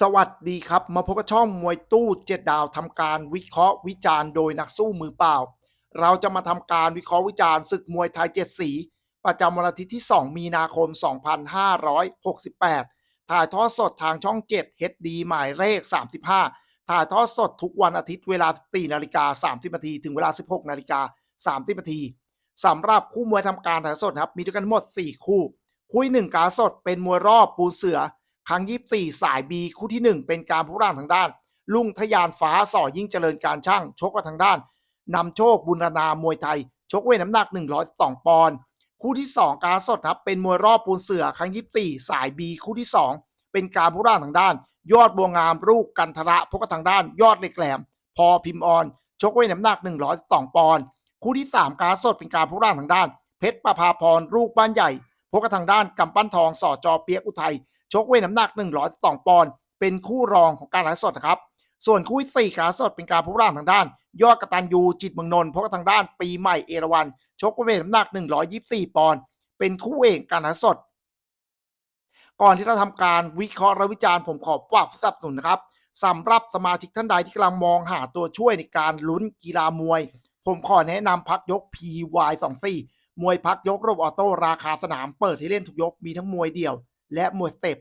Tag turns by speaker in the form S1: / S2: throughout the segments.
S1: สวัสดีครับ มาพบกับช่องมวยตู้เจ็ดดาวทำการวิเคราะห์วิจารณ์โดยนักสู้มือเปล่า เราจะมาทำการวิเคราะห์วิจารณ์ศึกมวยไทยเจ็ดสี ประจำวันอาทิตย์ที่ 2 มีนาคม 2568 ถ่ายทอดสดทางช่อง 7 HD หมายเลข 35 ถ่ายทอดสดทุกวันอาทิตย์เวลา 14นาฬิกา30นาทีถึงเวลา 16นาฬิกา30นาทีสำหรับคู่มวยทำการถ่ายสดครับมีด้วยกันทั้งหมด 4 คู่ คู่หนึ่งการสดเป็นมวยรอบปูเสือ ครั้งยี่สี่สายบีคู่ที่ 1 เป็นการผู้ร่างทางด้าน ลุงทยานฟ้าส่อยิ่งเจริญการช่าง ชกกับทางด้านนำโชคบุญนามวยไทย ชกเวทน้ำหนัก102ปอนด์คู่ที่ 2 การสดครับเป็นมวยรอบปูนเสือครั้งยี่สี่สายบีคู่ที่ 2 เป็นการผู้ร่างทางด้าน ยอดบัวงามลูกกันทระพกกับทางด้าน ยอดเหล็กแหลม พอพิมพ์ออนชกเวทน้ำหนัก 112 ปอนด์คู่ที่ 3 การสดเป็นการผู้ร่างทางด้าน เพชรประภาพรลูกบ้านใหญ่พบกับทางด้านกำปั้นทองสอจอเปียกอุทัย ชกเวทน้ำหนัก102ปอนด์เป็นคู่รองของการไลฟ์สดนะครับ ส่วนคู่ที่สี่การสดเป็นการผู้ร่างทางด้าน ยอดกระตันยูจิตเมืองนนท์พบกับทางด้านปีใหม่เอราวันชกเวทน้ำหนัก 124 ปอนด์เป็นคู่เอกการไลฟ์สด ก่อนที่เราทำการวิเคราะห์และวิจารณ์ผมขอฝากสนับสนุนนะครับสำหรับสมาชิกท่านใดที่กำลังมองหาตัวช่วยในการลุ้นกีฬามวย ผมขอแนะนำพักยก PY24 มวยพักยกรบออโต้ราคาสนามเปิดให้เล่นทุกยกมีทั้งมวยเดี่ยว และมวยสเต็ป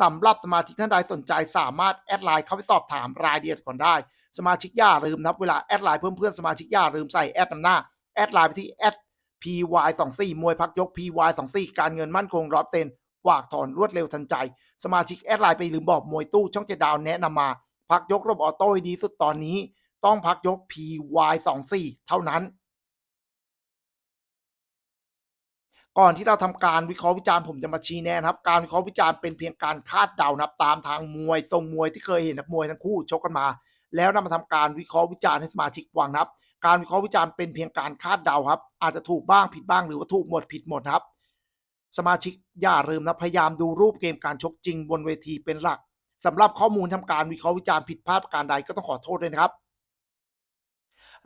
S1: สำหรับสมาชิกท่านใดสนใจสามารถแอดไลน์เข้าไปสอบถามรายละเอียดก่อนได้ สมาชิกอย่าลืมนะครับเวลาแอดไลน์เพิ่มเพื่อนสมาชิกอย่าลืมใส่แอดนำหน้าแอดไลน์ไปที่แอด PY24 มวยพักยก PY24 การเงินมั่นคงร้อยเซนฝากถอนรวดเร็วทันใจ สมาชิกแอดไลน์ไปลืมบอกมวยตู้ช่องเจดดาวแนะนำมา พักยกระบออโต้ดีสุดตอนนี้ ต้องพักยก PY24 เท่านั้น ก่อนที่เราทำการวิเคราะห์วิจารณ์ผมจะมาชี้แนะนะครับ การวิเคราะห์วิจารณ์เป็นเพียงการคาดเดานะครับตามทางมวยทรงมวยที่เคยเห็นนักมวยทั้งคู่ชกกันมา แล้วนำมาทำการวิเคราะห์วิจารณ์ให้สมาชิกฟังนะครับ การวิเคราะห์วิจารณ์เป็นเพียงการคาดเดาครับ อาจจะถูกบ้างผิดบ้างหรือว่าถูกหมดผิดหมดครับ สมาชิกอย่าลืมนะพยายามดูรูปเกมการชกจริงบนเวทีเป็นหลักสำหรับข้อมูลทำการวิเคราะห์วิจารณ์ผิดพลาดการใดก็ต้องขอโทษด้วยนะครับ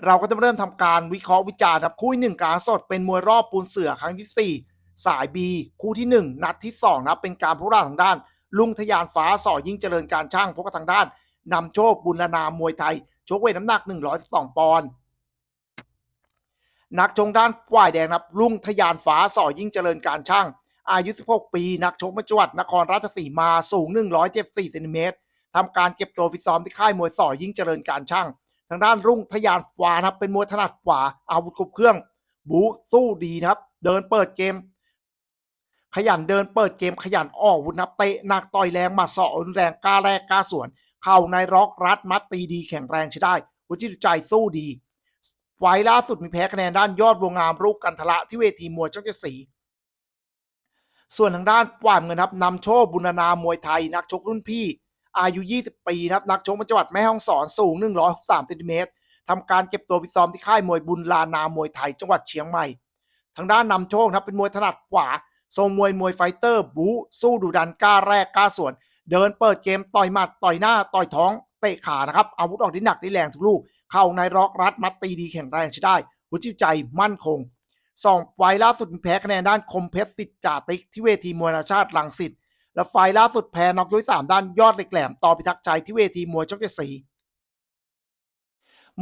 S1: เราก็จะเริ่มทำการวิเคราะห์วิจารณ์ครับคู่ที่หนึ่งการสดเป็นมวยรอบปูนเสือครั้งที่สี่สาย B คู่ที่ 1 นัดที่2นะเป็นการผู้ร่าทางด้าน ลุงทยานฟ้าสอยิ่งเจริญการช่างพบกับทางด้านนำโชคบุญนามวยไทยชกเวทน้ำหนัก 112 ปอนด์นักชงด้านฝ่ายแดงนะครับลุงทยานฟ้าสอยิ่งเจริญการช่าง อายุ 16 ปี นักชกมาจังหวัดนครราชสีมาสูง 174เซนติเมตรทำการเก็บตัวฟิตซ้อมที่ค่ายมวยสอยิ่งเจริญการช่าง ทางด้านรุ่งทยานฟ้านะครับเป็นมวยถนัดขวาอาวุธครบเครื่อง บูสู้ดีนะครับ เดินเปิดเกม ขยันเดินเปิดเกมขยันออกวุธนับเตะหนักต่อยแรงมาสอรุนแรงกล้าแรกกล้าสวน เข่าในร็อกรัดมัดตีดีแข็งแรงใช้ได้หัวจิตใจสู้ดีไฟล์ล่าสุดมีแพ้คะแนนด้านยอดวงงามรูกกันทละที่เวทีมวยช่องเจ็ดสีส่วนทางด้านฝ่ายเงินครับนำโชคบุญนามวยไทยนักชกรุ่นพี่ อายุ 20 ปีครับนักชกมาจังหวัดแม่ฮ่องสอนสูง103เซนติเมตรทำการเก็บตัวฟิซ้อมที่ค่ายมวยบุญลานามวยไทย จังหวัดเชียงใหม่ ทางด้านนำโชคครับเป็นมวยถนัดขวาทรงมวยมวยไฟเตอร์บูสู้ดุดันกล้าแรกกล้าสวน เดินเปิดเกมต่อยหมัดต่อยหน้าต่อยท้องเตะขานะครับอาวุธออกได้หนักได้แรงทุกลูก เข้าในร็อกรัดมัดตีดีแข็งแรงใช้ได้ หัวจิตใจมั่นคงสองไฟล่าสุดแพ้คะแนนด้านคมเพชรสิทธิ์จ่าติ๊กที่เวทีมวยนานาชาติลังสิต และไฟล่าสุดแพ้น็อกยกที่สามด้านยอดเหล็กแหลมต่อพิทักษ์ใจที่เวทีมวยช่องเจ็ดสี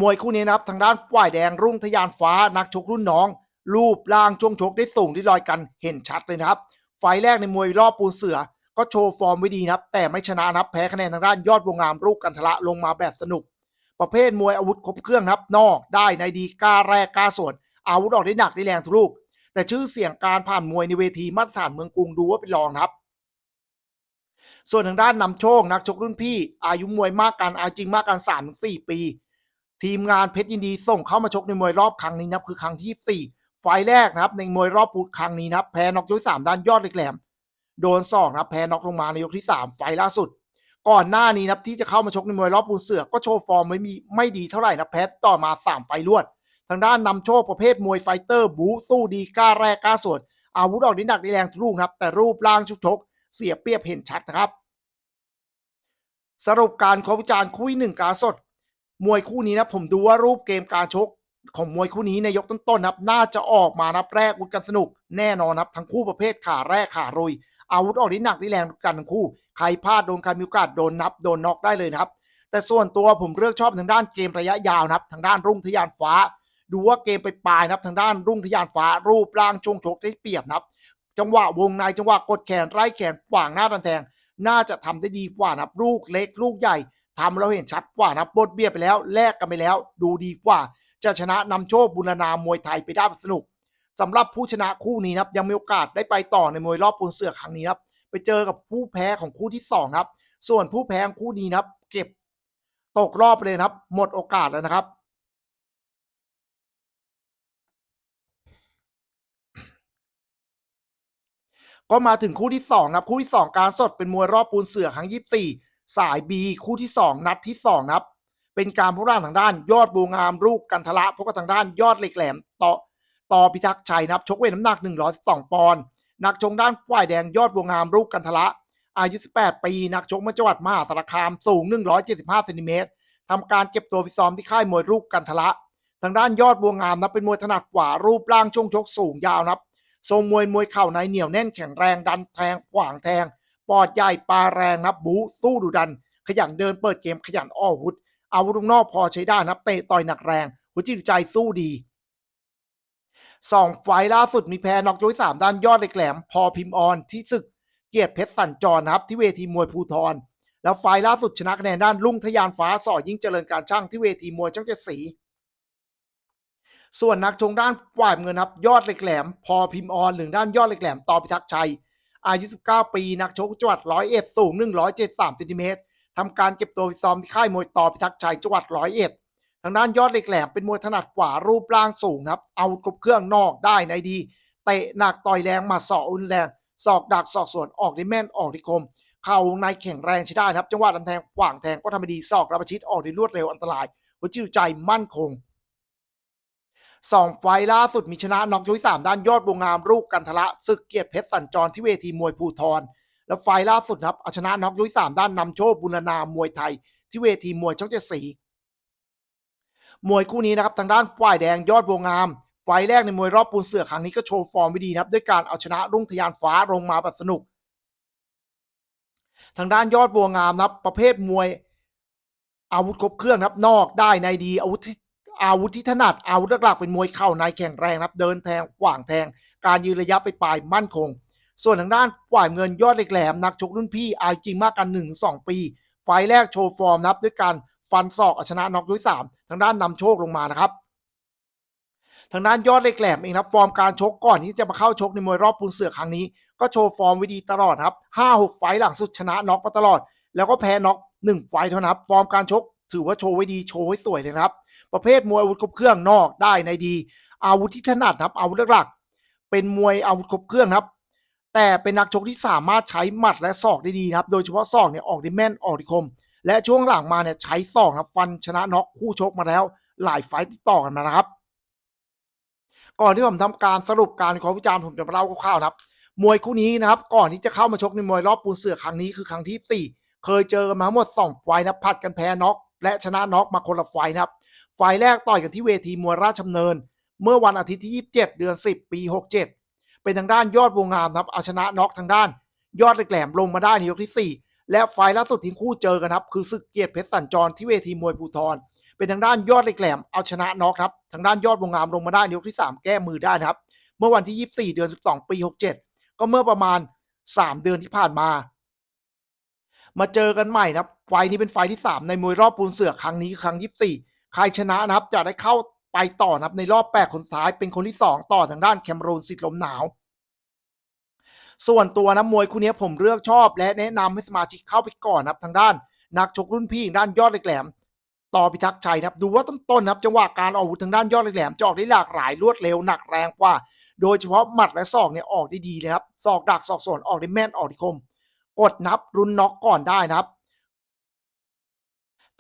S1: มวยคู่นี้นะครับ ทางด้านฝ่ายแดงรุ่งทยานฟ้านักชกรุ่นน้อง รูปร่างช่วงชกได้สูงได้ลอยกันเห็นชัดเลยนะครับ ไฟแรกในมวยรอบปูนเสือ ก็โชว์ฟอร์มไว้ดีนะครับ แต่ไม่ชนะนะครับแพ้คะแนนทางด้านยอดวงงามรูปกันทละลงมาแบบสนุก ประเภทมวยอาวุธครบเครื่องนะครับ นอกได้ในดีกล้าแรกกล้าสวน อาวุธออกได้หนักได้แรงทุกลูก แต่ชื่อเสียงการผ่านมวยในเวทีมาตรฐานเมืองกรุงดูว่าเป็นรองนะครับ ส่วนทางด้านนำโชคนักชกรุ่นพี่ อายุมวยมากกันอายุจริงมากกัน3าถึงสปี ทีมงานเพชรยินดีส่งเข้ามาชกในมวยรอบครั้งนี้นะครับคือครั้งที่ 4 ไฟแรกนะครับในมวยรอบปูครั้งนี้นะครับแพ้น็อกยกสามด้านยอดเหล็กแหลมโดนศอกนะแพ้น็อกลงมาในยกที่ 3 ไฟล่าสุด ก่อนหน้านี้นะที่จะเข้ามาชกในมวยรอบปูนเสือกก็โชว์ฟอร์มไม่มีไม่ดีเท่าไหร่นะแพ้ต่อมา 3 ไฟล์รวด ทางด้านนำโชคประเภทมวยไฟเตอร์บูสู้ดีกล้าแรกกล้าสวนอาวุธออกได้หนักด้แรงทุกลูกนะครับแต่รูปร่างชุกชกเสียเปรียบเห็นชัดนะครับ สรุปการขอวิจารณ์คู่ที่หนึ่งการสด มวยคู่นี้นะผมดูว่ารูปเกมการชกของมวยคู่นี้ในยกต้นๆนะครับน่าจะออกมานับแรกวุฒกันสนุก แน่นอนนะครับทั้งคู่ประเภทขาแรกขารุย อาวุธออกได้หนักได้แรงกันทั้งคู่ ใครพลาดโดนใครมีโอกาสโดนนับโดนน็อกได้เลยนะครับ แต่ส่วนตัวผมเลือกชอบทางด้านเกมระยะยาวนะครับทางด้านรุ่งทยานฟ้า ดูว่าเกมไปปลายนะครับทางด้านรุ่งทยานฟ้า รูปร่างช่วงชกได้เปรียบนะครับ จังหวะวงในจังหวะกดแขนไล่แขนขวางหน้าดันแทง น่าจะทำได้ดีกว่านะครับลูกเล็กลูกใหญ่ทำเราเห็นชัดกว่านะครับบทเบี้ยไปแล้วแลกกันไปแล้ว ดูดีกว่า จะชนะนำโชคบุรณามวยไทยไปได้สนุกสำหรับผู้ชนะคู่นี้นะครับยังมีโอกาสได้ไปต่อในมวยรอบปูนเสือครั้งนี้ครับไปเจอกับผู้แพ้ของคู่ที่สองครับส่วนผู้แพ้คู่นี้นะครับ เก็บตกรอบเลยนะครับ หมดโอกาสแล้วนะครับ ก็มาถึงคู่ที่สองนะครับคู่ที่สองการสดเป็นมวยรอบปูนเสือครั้งยี่สิบสี่สายบีคู่ที่สองนัดที่สองนะครับ เป็นการพบร่างทางด้านยอดบูงามลูกกันทละพบกับทางด้านยอดเหล็กแหลมต่อต่อพิทักษ์ชัยนะครับชกเวทน้ำหนัก 112 ปอนด์นักชกด้านฝ่ายแดงยอดบัวงามลูกกันทละอายุ 18 ปี นักชกมาจังหวัดมหาสารคามสูง 175เซนติเมตรทำการเก็บตัวฟิซ้อมที่ค่ายมวยลูกกันทละ ทางด้านยอดบัวงามนะเป็นมวยถนัดกว่ารูปร่างช่วงชกสูงยาวนะครับ ทรงมวยมวยเข่าในเหนียวแน่นแข็งแรงดันแทงขวางแทง ปอดใหญ่ปลาแรงนับบูสู้ดุดัน ขยันเดินเปิดเกมขยันอ้อหุดอาวุธนอกพอใช้ได้นับเตะต่อยหนักแรง หัวจิตใจสู้ดีสองไฟล่าสุดมีแพ้นอกยกสามด้านยอดเหล็กแหลม พอพิมออนที่ศึกเกียรติเพชรสัญจรนะครับ ที่เวทีมวยภูทรแล้วไฟล่าสุดชนะคะแนนด้านลุ่งทยานฟ้าสอยิ่งเจริญการช่างที่เวทีมวยช่างเจ็ดสี ส่วนนักชงด้านฝ่ายเงินครับ ยอดเหล็กแหลม พอพิมพ์ออนหรือด้านยอดเหล็กแหลมต่อพิทักษ์ชัย อายุ 19 ปี นักชกจังหวัดร้อยเอ็ดสูง 173เซนติเมตรทำการเก็บตัวซ้อมที่ค่ายมวยต่อพิทักษ์ชัยจังหวัดร้อยเอ็ดทางด้านยอดเหล็กแหลมเป็นมวยถนัดกว่ารูปร่างสูงครับ เอากบเครื่องนอกได้ในดี เตะหนักต่อยแรงมาสอกอุนแรง ศอกดักศอกสวนออกได้แม่นออกได้คม เข่าในแข็งแรงใช้ได้ครับ จังหวะดันแทงขวางแทงก็ทำได้ดีศอกรับประชิดออกได้รวดเร็วอันตราย หัวจิตใจมั่นคง สองไฟล์ล่าสุดมีชนะน็อกยกที่สามด้านยอดบวงงามลูกกันทละศึกเกียรติเพชรสัญจรที่เวทีมวยภูทรแล้วไฟล์ล่าสุดครับเอาชนะน็อกยกที่สามด้านนำโชคบุรณามวยไทย ที่เวทีมวยช่องเจ็ดสีมวยคู่นี้นะครับทางด้านฝ่ายแดงยอดบวงงามไฟล์แรกในมวยรอบปูนเสือครั้งนี้ก็โชว์ฟอร์มไว้ดีนะครับ ด้วยการเอาชนะรุ่งทยานฟ้าลงมาแบบสนุก ทางด้านยอดบัวงามนะครับ ประเภทมวยอาวุธครบเครื่องครับนอกได้ในดีอาวุธที่ อาวุธที่ถนัดอาวุธหลักๆเป็นมวยเข่าในแข็งแรงครับเดินแทงขวางแทง การยืนระยะไปปลายมั่นคง ส่วนทางด้านฝ่ายเงินยอดเหล็กแหลมนักชกรุ่นพี่อายุจริงมากกันหนึ่งสองปี ไฟแรกโชว์ฟอร์มนะครับด้วยการฟันศอกเอาชนะน็อกด้วยสามทางด้านนำโชคลงมานะครับทางด้านยอดเหล็กแหลมเองนะครับฟอร์มการชกก่อนที่จะมาเข้าชกในมวยรอบปูนเสือครั้งนี้ ก็โชว์ฟอร์มไว้ดีตลอดครับห้าหกไฟหลังสุดชนะน็อกมาตลอด แล้วก็แพ้น็อกหนึ่งไฟเท่านั้นครับฟอร์มการชกถือว่าโชว์ไว้ดีโชว์ไว้สวยเลยครับ ประเภทมวยอาวุธครบเครื่องนอกได้ในดี อาวุธที่ถนัดครับอาวุธหลักๆเป็นมวยอาวุธครบเครื่องครับ แต่เป็นนักชกที่สามารถใช้หมัดและศอกได้ดีครับ โดยเฉพาะศอกเนี่ยออกได้แม่นออกได้คม และช่วงหลังมาเนี่ยใช้ศอกครับฟันชนะน็อกคู่ชกมาแล้ว หลายไฟต์ติดต่อกันมานะครับ ก่อนที่ผมทำการสรุปการวิเคราะห์วิจารณ์ผมจะมาเล่าคร่าวๆครับมวยคู่นี้นะครับ ก่อนที่จะเข้ามาชกในมวยรอบปูนเสือครั้งนี้คือครั้งที่สี่เคยเจอกันมาหมดสองไฟนะผัดกันแพ้น็อกและชนะน็อกมาคนละไฟนะครับ ไฟแรกต่อยกันที่เวทีมวยราชดำเนิน เมื่อวันอาทิตย์ที่ 27 เดือน 10 ปี 67 เป็นทางด้านยอดวงงามครับเอาชนะน็อกทางด้าน ยอดเหล็กแหลมลงมาได้ในยกที่ 4 และไฟล์ล่าสุดที่คู่เจอกันครับ คือศึกเกียรติเพชรสัญจรที่เวทีมวยภูทรเป็นทางด้านยอดเหล็กแหลมเอาชนะน็อกครับทางด้านยอดวงงามลงมาได้ในยกที่ 3 แก้มือได้นะครับ เมื่อวันที่ 24 เดือน 12 ปี 67 ก็เมื่อประมาณ 3 เดือนที่ผ่านมา มาเจอกันใหม่นะครับไฟนี้เป็นไฟที่ 3 ในมวยรอบปูนเสือครั้งนี้คือครั้ง 24 ใครชนะนะครับจะได้เข้าไปต่อนะครับในรอบ8คนสุดท้ายเป็นคนที่2ต่อทางด้านแคมรูนสิทธิ์ลมหนาว ส่วนตัวนะมวยคู่นี้ผมเลือกชอบ และแนะนำให้สมาชิกเข้าไปก่อนนะครับทางด้าน นักชกรุ่นพี่ด้านยอดเหล็กแหลมต่อพิทักษ์ชัยนะครับดูว่าต้นๆนะครับจังหวะการออกอาวุธทางด้านยอดเหล็กแหลมจะออกได้หลากหลายรวดเร็วหนักแรงกว่า โดยเฉพาะหมัดและศอกเนี่ยออกได้ดีเลยครับศอกดักศอกสวนออกได้แม่นออกได้คม กดนับรุนน็อกก่อนได้นะครับ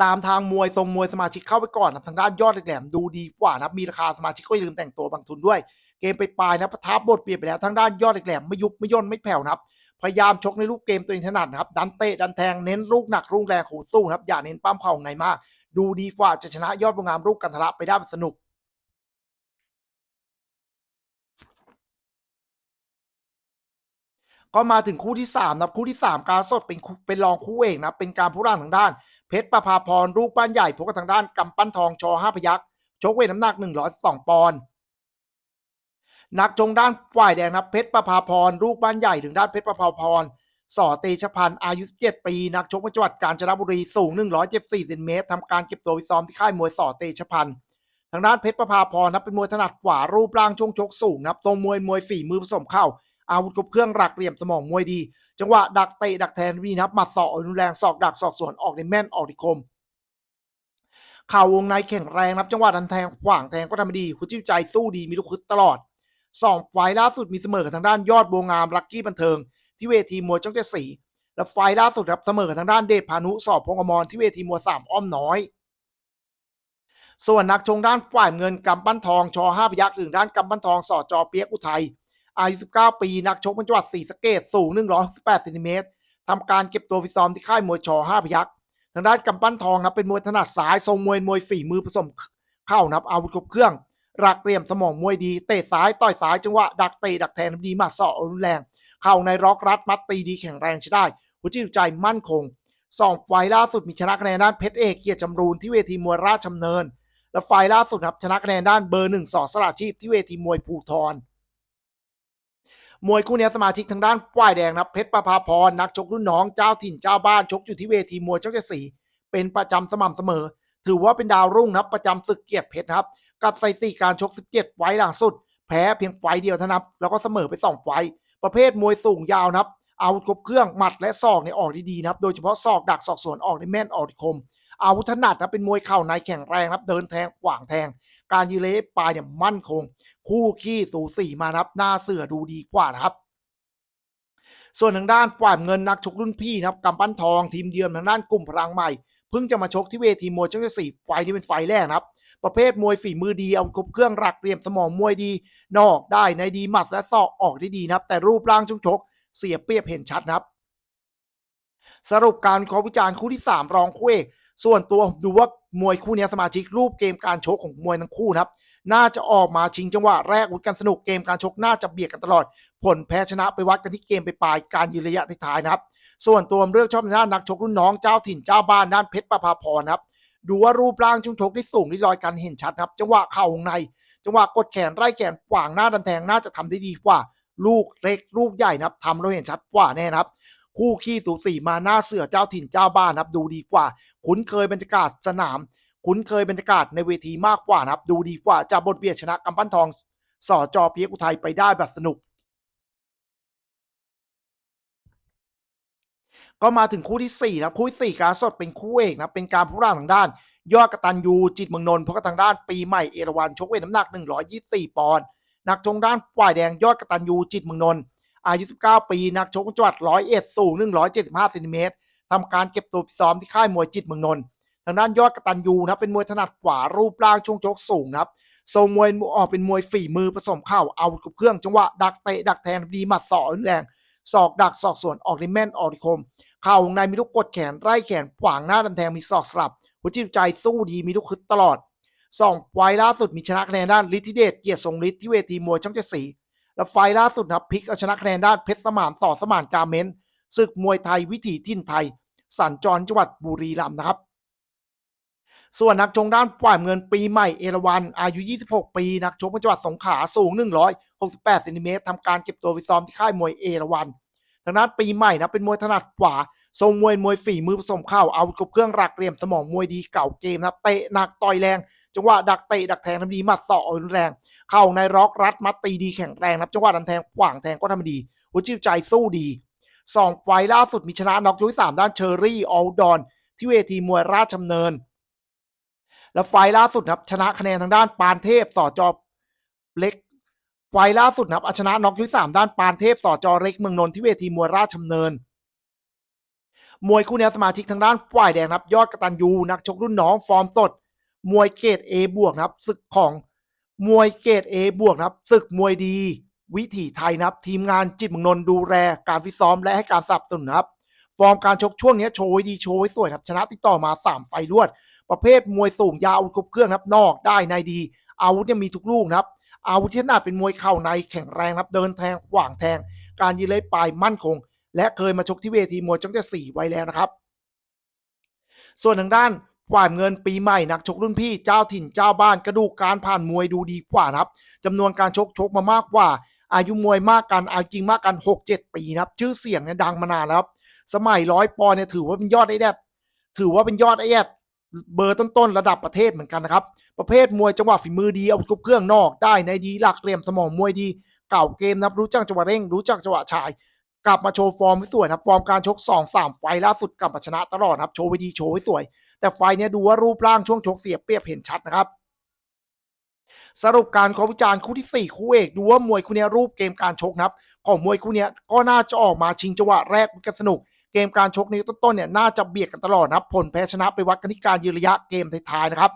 S1: ตามทางมวยทรงมวยสมาชิกเข้าไปก่อนนะทางด้านยอดแหลมดูดีกว่านะมีราคาสมาชิกก็อย่าลืมแต่งตัวบางทุนด้วย เกมไปปลายนะประทับบทเปลี่ยนไปแล้วทางด้านยอดแหลมไม่ยุบไม่ย่นไม่แผ่วนะครับพยายามชกในรูปเกมตัวเองถนัดนะครับดันเตะดันแทงเน้นลูกหนักลูกแรงขู่สู้ครับอย่าเน้นปั้มเข่าในมากดูดีกว่าจะชนะยอดบงงามลูกกันทละไปได้สนุกก็มาถึงคู่ที่3นะคู่ที่ 3 การสดเป็นเป็นรองคู่เอกนะเป็นการผู้ร่างทางด้าน เพชรประภาพรลูกบ้านใหญ่พบกับทางด้านกำปั้นทองชอห้าพยักษ์ชกเวทน้ำหนัก102ปอนด์นักจงด้านฝ่ายแดงนะเพชรประภาพรลูกบ้านใหญ่ถึงด้านเพชรประภาพรสอเตชพันธ์อายุ 17 ปี นักชกจังหวัดกาญจนบุรีสูง 174เซนติเมตรทำการเก็บตัววิซ้อมที่ค่ายมวยสอเตชพันธ์ทางด้านเพชรประภาพรนะเป็นมวยถนัดขวารูปร่างช่วงชกสูงนะครับทรงมวยมวยฝีมือผสมเข้าอาวุธครบเครื่องหลักเหลี่ยมสมองมวยดี จังหวะดักเตะดักแทนวีนะครับหมัดศอกรุนแรงศอกดักศอกสวนออกในแม่นออกในคมข่าววงในแข็งแรงนับจังหวะดันแทงขวางแทงก็ทำดีคุณจิ้วใจสู้ดีมีลูกคึดตลอดสองไฟล่าสุดมีเสมอกับทางด้านยอดบัวงามลักกี้บันเทิง ที่เวทีมวยจ้องเจสีและไฟล่าสุดครับเสมอกับทางด้านเดชพานุสอบพงอมรที่เวทีมวยสามอ้อมน้อย ส่วนนักชงด้านฝ่ายเงินกำปั้นทองชอห้าพยักษ์ถึงด้านกำปั้นทองสอจอเปียกอุทัย อายุ 19 ปี นักชกจังหวัดศรีสะเกษสูง 168เซนติเมตรทำการเก็บตัวฟิซ้อมที่ค่ายมวยชอ5พยักษ์ทางด้านกำปั้นทองนะเป็นมวยถนัดซ้ายทรงมวยมวยฝีมือผสมเข้านับอาวุธครบเครื่องรักเรียมสมองมวยดีเตะซ้ายต่อยซ้ายจังหวะดักเตะดักแทนดีมาสอกรุนแรง เข้าในร็อกรัดมัดตีดีแข็งแรงใช้ได้ หัวจิตใจมั่นคงสองไฟล์ล่าสุดมีชนะคะแนนด้านเพชรเอกเกียรติจำรูนที่เวทีมวยราชดำเนิน และไฟล์ล่าสุดครับชนะคะแนนด้านเบอร์หนึ่งสอสระชีพที่เวทีมวยภูทร มวยคู่นี้สมาชิกทางด้านฝ่ายแดงนะครับเพชรประภาพรนักชกรุ่นน้องเจ้าถิ่นเจ้าบ้านชกอยู่ที่เวทีมวยเจ้าเจสีเป็นประจำสม่ำเสมอ ถือว่าเป็นดาวรุ่งนะครับประจำศึกเกียรติเพชรครับ กับสถิติการชก 17 ไฟล์หลังสุด แพ้เพียงไฟล์เดียวเท่านั้นแล้วก็เสมอไป2ไฟล์ประเภทมวยสูงยาวนะครับอาวุธครบเครื่องหมัดและศอกเนี่ยออกดีๆนะครับ โดยเฉพาะศอกดักศอกสวนออกได้แม่นออกได้คมอาวุธถนัดนะเป็นมวยเข่าในแข็งแรงครับเดินแทงขวางแทง การยืนเละปลายเนี่ยมั่นคง คู่ขี้สูสีมานะครับหน้าเสือดูดีกว่านะครับส่วนทางด้านฝ่ายเงินนักชกรุ่นพี่นะครับกำปั้นทองทีมเยือนทางด้านกลุ่มพลังใหม่เพิ่งจะมาชกที่เวทีมวยช่องสี่ไฟที่เป็นไฟแรกนะครับ ประเภทมวยฝีมือดีเอาครบเครื่องรักเรียมสมองมวยดี นอกได้ในดีหมัดและศอกออกได้ดีนะครับ แต่รูปร่างช่วงชกเสียเปรียบเห็นชัดนะครับ สรุปการขอวิจารณ์คู่ที่ 3 รองคู่เอกส่วนตัวผมดูว่า มวยคู่นี้สมาชิกรูปเกมการชกของมวยทั้งคู่นะครับ น่าจะออกมาชิงจังหวะแรกวุดกันสนุกเกมการชกน่าจะเบียดกันตลอด ผลแพ้ชนะไปวัดกันที่เกมไปปลายการยืนระยะท้ายนะครับ ส่วนตัวเลือกชอบน้านนักชกรุ่นน้องเจ้าถิ่นเจ้าบ้านด้านเพชรประภาพรนะครับ ดูว่ารูปร่างช่วงชกที่สูงที่ลอยกันเห็นชัดครับ จังหวะเข่าวงใน จังหวะกดแขนไล่แขนขวางหน้าดันแทงน่าจะทำได้ดีกว่า ลูกเล็กลูกใหญ่นะครับทำเราเห็นชัดกว่าแน่นะครับคู่ขี้สูสีมาหน้าเสือเจ้าถิ่นเจ้าบ้านนะครับดูดีกว่า คุ้นเคยบรรยากาศสนาม คุ้นเคยบรรยากาศในเวทีมากกว่านะครับ ดูดีกว่าจะบทเบียดชนะกำปั้นทองสอจอเพียกอุทัยไปได้แบบสนุก ก็มาถึงคู่ที่ 4 นะคู่ที่4การสดเป็นคู่เอกนะเป็นการผู้ร่างทางด้าน ยอดกตันยูจิตเมืองนนท์เพราะกับทางด้านปีใหม่เอราวันชกเวทน้ำหนัก 124 ปอนด์นักชงด้านฝ่ายแดงยอดกตันยูจิตเมืองนนท์อายุ 19 ปี นักชกจังหวัดร้อยเอ็ดสูง 175เซนติเมตร ทำการเก็บตัวซ้อมที่ค่ายมวยจิตเมืองนนท์ทางด้านยอดกระตันยูนะเป็นมวยถนัดขวารูปร่างช่วงชกสูงนะครับทรงมวยออกเป็นมวยฝีมือผสมเข้าเอากับเครื่องจังหวะดักเตะดักแทงดีหมัดศอกแรงศอกดักศอกสวนออกในแม่นออกในคมเข่าวงในมีลูกกดแขนไล่แขนขวางหน้าดันแทงมีศอกสลับ หัวจิตใจสู้ดีมีลูกคึดตลอดสองไฟล์ล่าสุดมีชนะคะแนนด้านฤทธิเดชเกียรติทรงฤทธิ์ที่เวทีมวยช่องเจ็ดสีและไฟล์ล่าสุดนะพลิกเอาชนะคะแนนด้านเพชรสมานสอสมานกาเมนศึกมวยไทยวิถีทิ้นไทย สัญจรจังหวัดบุรีรัมย์นะครับ ส่วนนักชงด้านฝ่ายเงินปีใหม่เอราวันอายุ 26 ปีนักชกจังหวัดสงขลาสูง 168เซนติเมตรทำการเก็บตัวฟิตซ้อมที่ค่ายมวยเอราวันทางด้านปีใหม่นะเป็นมวยถนัดขวาทรงมวยมวยฝีมือผสมเข้าเอากับเครื่องรักเรียมสมองมวยดีเก่าเกมนะเตะหนักต่อยแรง จังหวะดักเตะดักแทงทำดีหมัดศอกรุนแรง เข้าในร็อกรัดมัดตีดีแข็งแรงนะจังหวะดันแทงขวางแทงก็ทำดีหัวจิตใจสู้ดี สองไฟล่าสุดมีชนะน็อกยกที่สามด้านเชอรี่ออลดอน ที่เวทีมวยราชดำเนิน และไฟล่าสุดนะครับชนะคะแนนทางด้านปานเทพสอจอเล็กไฟล่าสุดนะครับเอชนะน็อกยกที่สามด้านปานเทพสอจอเล็กเมืองนนท์ที่เวทีมวยราชดำเนินมวยคู่นี้สมาชิกทางด้านฝ่ายแดงนะครับ ยอดกระตันยูนักชกรุ่นน้องฟอร์มสดมวยเกรด A บวกนะครับศึกของมวยเกรด A บวกนะครับศึกมวยดี วิถีไทยนะครับ ทีมงานจิตเมืองนนท์ดูแลการฟิตซ้อมและให้การสนับสนุนครับ ฟอร์มการชกช่วงนี้โชว์ดีโชว์สวยครับ ชนะติดต่อมา 3 ไฟรวด ประเภทมวยสูงยาวอาวุธครบเครื่องครับนอกได้ในดี อาวุธเนี่ยมีทุกลูกนะครับ อาวุธที่ถนัดเป็นมวยเข่าในแข็งแรงครับเดินแทงขวางแทง การยืนเลยปลายมั่นคง และเคยมาชกที่เวทีมวยช่องเจ็ดสี่ไว้แล้วนะครับ ส่วนทางด้านฝ่ายเงินปีใหม่นักชกรุ่นพี่เจ้าถิ่นเจ้าบ้านกระดูกการผ่านมวยดูดีกว่านะครับจำนวนการชกชกมามากกว่า อายุมวยมากกันอายุจริงมากกัน 6-7 ปีนะครับ ชื่อเสียงเนี่ยดังมานานแล้วครับ สมัยร้อยปอนเนี่ยถือว่าเป็นยอดไอ้แดดถือว่าเป็นยอดไอ้แดดเบอร์ต้นๆระดับประเทศเหมือนกันนะครับ ประเภทมวยจังหวะฝีมือดีเอาทุบเครื่องนอกได้ในดีหลักเหลี่ยมสมองมวยดีเก่าเกมนะครับรู้จักจังหวะเร่ง รู้จักจังหวะชาย กลับมาโชว์ฟอร์มไว้สวยนะครับฟอร์มการชก2 3ไฟล่าสุดกลับมาชนะตลอดครับโชว์ไว้ดีโชว์ไว้สวย แต่ไฟเนี้ยดูว่ารูปร่างช่วงชกเสียเปรียบเห็นชัดนะครับ สรุปการขอวิจารณ์คู่ที่ 4 คู่เอก ดูว่ามวยคู่นี้รูปเกมการชกนะครับของมวยคู่นี้ก็น่าจะออกมาชิงจังหวะแรกกันสนุก เกมการชกในต้นๆเนี่ยน่าจะเบียดกันตลอดนะครับผลแพ้ชนะไปวัดกันที่การยืนระยะเกมท้ายๆนะครับ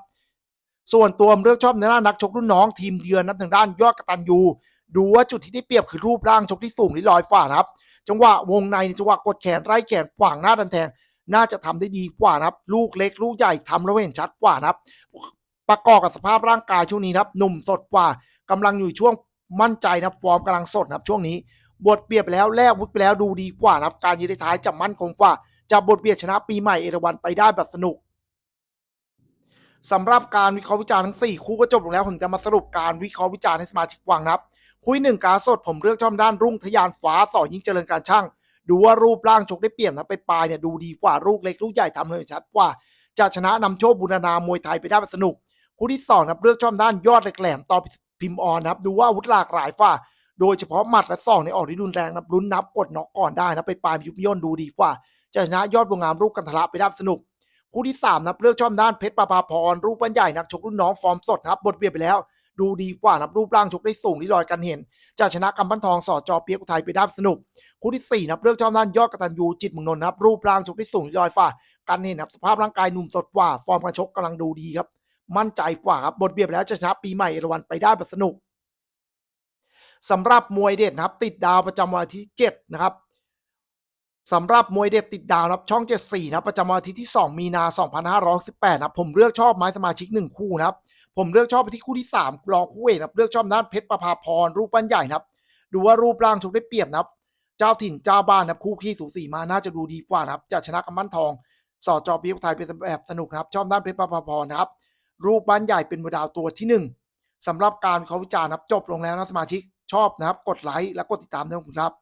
S1: ส่วนตัวเลือกชอบในด้านนักชกรุ่นน้องทีมเยือนนับทางด้านยอดกตันยูดูว่าจุดที่ได้เปรียบคือรูปร่างชกที่สูงที่ลอยฝ่านะครับ จังหวะวงในจังหวะกดแขนไล่แขนขวางหน้าดันแทงน่าจะทำได้ดีกว่านะครับ ลูกเล็กลูกใหญ่ทำแล้วเห็นชัดกว่านะครับ ประกอบกับสภาพร่างกายช่วงนี้ครับหนุ่มสดกว่ากำลังอยู่ช่วงมั่นใจนะครับฟอร์มกำลังสดนะครับช่วงนี้บทเบียดไปแล้วแลกวุธไปแล้วดูดีกว่านะครับการยืนท้ายจะมั่นคงกว่าจะบทเบียดชนะปีใหม่เอราวันไปได้แบบสนุกสำหรับการวิเคราะห์วิจารณ์ทั้ง 4 คู่ก็จบลงแล้วผมจะมาสรุปการวิเคราะห์วิจารณ์ให้สมาชิกฟังนะครับคุยหนึ่งการสดผมเลือกช่องด้านรุ่งทยานฟ้าสอยิ่งเจริญการช่าง ดูว่ารูปร่างชกได้เปรียบนะไปปลายเนี่ยดูดีกว่าลูกเล็กลูกใหญ่ทำเลยชัดกว่าจะชนะนำโชคบุญนามวยไทยไปได้แบบสนุก คู่ที่สองนะครับเลือกช่องด้านยอดเหลกแหลมต่อพิมพ์ออนนะครับดูว่าอาวุธหลากหลายฝ่าโดยเฉพาะหมัดและศอกในออกที่รุนแรงนะครับลุ้นนับกดน็อกก่อนได้นะไปปลายยุบย่นดูดีกว่าจะชนะยอดวงงามรูปกันทะละไปได้สนุก คู่ที่3นะครับเลือกช่องด้านเพชรประภาพรรูปปั้นใหญ่นักชกรุ่นน้องฟอร์มสดนะครับบทเบียดไปแล้ว ดูดีกว่านะครับรูปร่างชกได้สูงที่ลอยกันเห็นจะชนะกำปั้นทองสอจอเปียกอุทัยไปได้สนุก คู่ที่4นะครับเลือกช่องด้านยอดกตันยูจิตมึงนนท์นะครับรูปร่างชกได้สูงที่ลอยฝ่ากันเห็นนับสภาพร่างกายหนุ่มสดกว่าฟอร์มการชกกำลังดูดีครับ มั่นใจกว่าครับบทเบียดไปแล้วจะชนะปีใหม่เอราวันไปได้แบบสนุกสำหรับมวยเด็ดนะครับ ติดดาวประจำวันที่7นะครับสำหรับมวยเด็ดติดดาวนะครับ ช่อง 74 นะรประจำวันอาทิตย์ที่ 2 มีนา 2518นะครับผมเลือกชอบไม้สมาชิก 1 คู่นะครับ ผมเลือกชอบไปที่คู่ที่3รองคู่เอกนะครับเลือกชอบด้านเพชรประภาพรรูปปั้นใหญ่นะครับ ดูว่ารูปร่างชกได้เปรียบนะครับเจ้าถิ่นเจ้าบ้านนะครับคู่ขี้สูสีมาน่าจะดูดีกว่านะครับจะชนะกำปั้นทองสอจอปีกไทยเป็นแบบสนุกนะครับ ชอบด้านเพชรประภาพรนะครับ รูปบ้านใหญ่เป็นโมดาวตัวที่หนึ่งสำหรับการเขาวิจารณ์นะครับจบลงแล้วนะสมาชิกชอบนะครับ กดไลค์และกดติดตามด้วยคุณครับ